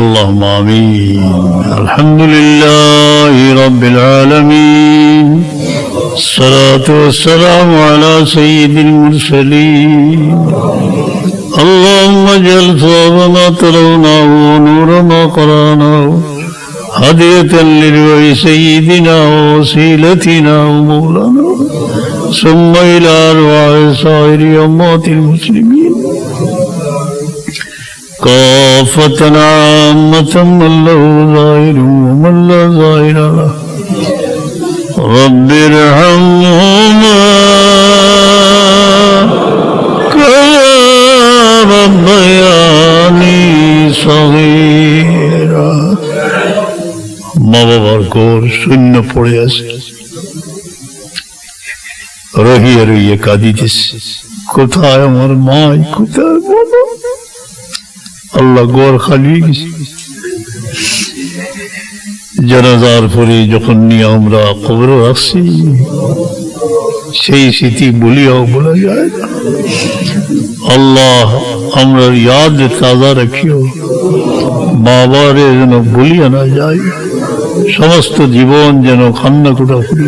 اللهم آمين. الحمد لله رب العالمين. الصلاة والسلام على سيد المرسلين. اللهم اجعل ثواب ما ترونه ونور ما قرأناه. هدية لروع سيدنا ووسيلتنا ومولانا. ثم إلى أرواح سائر أمات المسلمين. كافة عامة من له ظاهر ومن لا ظاهر له رب ارحمهما كما ربياني صغيرا মা বাবার ঘর শূন্য পড়ে আছে রহিয়ে রহিয়ে কাঁদিতেছে কোথায় আমার মাই কোথায় বাবা আল্লাহ গড় খালি। জানাজার পরে যখন নিয়ে আমরা খবর রাখছি সেই স্মৃতি বলিয়াও বলা যায়, আল্লাহ আমরা ইয়াদ তাজা রাখিও। বাবারে যেন বলিয়া না যায়, সমস্ত জীবন যেন কান্না কুটা করি।